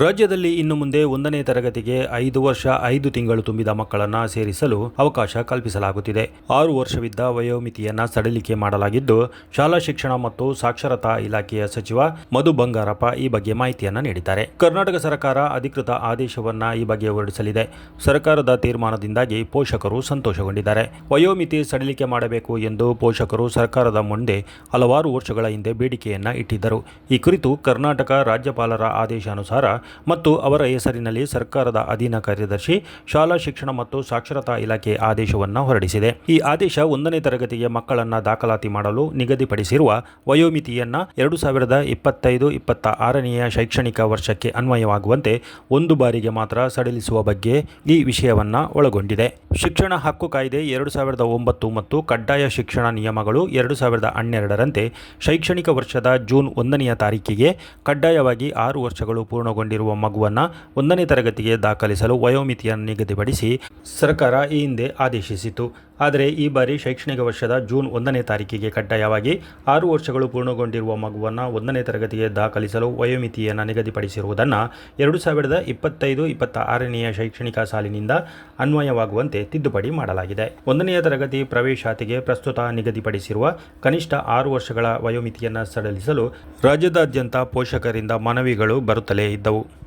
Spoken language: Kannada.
ರಾಜ್ಯದಲ್ಲಿ ಇನ್ನು ಮುಂದೆ ಒಂದನೇ ತರಗತಿಗೆ ಐದು ವರ್ಷ ಐದು ತಿಂಗಳು ತುಂಬಿದ ಮಕ್ಕಳನ್ನ ಸೇರಿಸಲು ಅವಕಾಶ ಕಲ್ಪಿಸಲಾಗುತ್ತಿದೆ. ಆರು ವರ್ಷವಿದ್ದ ವಯೋಮಿತಿಯನ್ನ ಸಡಿಲಿಕೆ ಮಾಡಲಾಗಿದ್ದು, ಶಾಲಾ ಶಿಕ್ಷಣ ಮತ್ತು ಸಾಕ್ಷರತಾ ಇಲಾಖೆಯ ಸಚಿವ ಮಧು ಬಂಗಾರಪ್ಪ ಈ ಬಗ್ಗೆ ಮಾಹಿತಿಯನ್ನು ನೀಡಿದ್ದಾರೆ. ಕರ್ನಾಟಕ ಸರ್ಕಾರ ಅಧಿಕೃತ ಆದೇಶವನ್ನ ಈ ಬಗ್ಗೆ ಹೊರಡಿಸಲಿದೆ. ಸರ್ಕಾರದ ತೀರ್ಮಾನದಿಂದಾಗಿ ಪೋಷಕರು ಸಂತೋಷಗೊಂಡಿದ್ದಾರೆ. ವಯೋಮಿತಿ ಸಡಿಲಿಕೆ ಮಾಡಬೇಕು ಎಂದು ಪೋಷಕರು ಸರ್ಕಾರದ ಮುಂದೆ ಹಲವಾರು ವರ್ಷಗಳ ಹಿಂದೆ ಬೇಡಿಕೆಯನ್ನ ಇಟ್ಟಿದ್ದರು. ಈ ಕುರಿತು ಕರ್ನಾಟಕ ರಾಜ್ಯಪಾಲರ ಆದೇಶಾನುಸಾರ ಮತ್ತು ಅವರ ಹೆಸರಿನಲ್ಲಿ ಸರ್ಕಾರದ ಅಧೀನ ಕಾರ್ಯದರ್ಶಿ, ಶಾಲಾ ಶಿಕ್ಷಣ ಮತ್ತು ಸಾಕ್ಷರತಾ ಇಲಾಖೆ ಆದೇಶವನ್ನು ಹೊರಡಿಸಿದೆ. ಈ ಆದೇಶ ಒಂದನೇ ತರಗತಿಗೆ ಮಕ್ಕಳನ್ನ ದಾಖಲಾತಿ ಮಾಡಲು ನಿಗದಿಪಡಿಸಿರುವ ವಯೋಮಿತಿಯನ್ನು ಎರಡು ಸಾವಿರದ ಇಪ್ಪತ್ತೈದು ಇಪ್ಪತ್ತ ಆರನೆಯ ಶೈಕ್ಷಣಿಕ ವರ್ಷಕ್ಕೆ ಅನ್ವಯವಾಗುವಂತೆ ಒಂದು ಬಾರಿಗೆ ಮಾತ್ರ ಸಡಿಲಿಸುವ ಬಗ್ಗೆ ಈ ವಿಷಯವನ್ನ ಒಳಗೊಂಡಿದೆ. ಶಿಕ್ಷಣ ಹಕ್ಕು ಕಾಯ್ದೆ ಎರಡು ಸಾವಿರದ ಒಂಬತ್ತು ಮತ್ತು ಕಡ್ಡಾಯ ಶಿಕ್ಷಣ ನಿಯಮಗಳು ಎರಡು ಸಾವಿರದ ಹನ್ನೆರಡರಂತೆ ಶೈಕ್ಷಣಿಕ ವರ್ಷದ ಜೂನ್ ಒಂದನೆಯ ತಾರೀಕಿಗೆ ಕಡ್ಡಾಯವಾಗಿ ಆರು ವರ್ಷಗಳು ಪೂರ್ಣಗೊಂಡಿರುವ ಮಗುವನ್ನು ಒಂದನೇ ತರಗತಿಗೆ ದಾಖಲಿಸಲು ವಯೋಮಿತಿಯನ್ನು ನಿಗದಿಪಡಿಸಿ ಸರ್ಕಾರ ಈ ಹಿಂದೆ ಆದೇಶಿಸಿತು ಆದರೆ ಈ ಬಾರಿ ಶೈಕ್ಷಣಿಕ ವರ್ಷದ ಜೂನ್ ಒಂದನೇ ತಾರೀಕಿಗೆ ಕಡ್ಡಾಯವಾಗಿ ಆರು ವರ್ಷಗಳು ಪೂರ್ಣಗೊಂಡಿರುವ ಮಗುವನ್ನು ಒಂದನೇ ತರಗತಿಗೆ ದಾಖಲಿಸಲು ವಯೋಮಿತಿಯನ್ನು ನಿಗದಿಪಡಿಸಿರುವುದನ್ನು ಎರಡು ಸಾವಿರದ ಇಪ್ಪತ್ತೈದು ಇಪ್ಪತ್ತ ಆರನೆಯ ಶೈಕ್ಷಣಿಕ ಸಾಲಿನಿಂದ ಅನ್ವಯವಾಗುವಂತೆ ತಿದ್ದುಪಡಿ ಮಾಡಲಾಗಿದೆ. ಒಂದನೆಯ ತರಗತಿ ಪ್ರವೇಶಾತಿಗೆ ಪ್ರಸ್ತುತ ನಿಗದಿಪಡಿಸಿರುವ ಕನಿಷ್ಠ ಆರು ವರ್ಷಗಳ ವಯೋಮಿತಿಯನ್ನು ಸಡಲಿಸಲು ರಾಜ್ಯದಾದ್ಯಂತ ಪೋಷಕರಿಂದ ಮನವಿಗಳು ಬರುತ್ತಲೇ ಇದ್ದವು.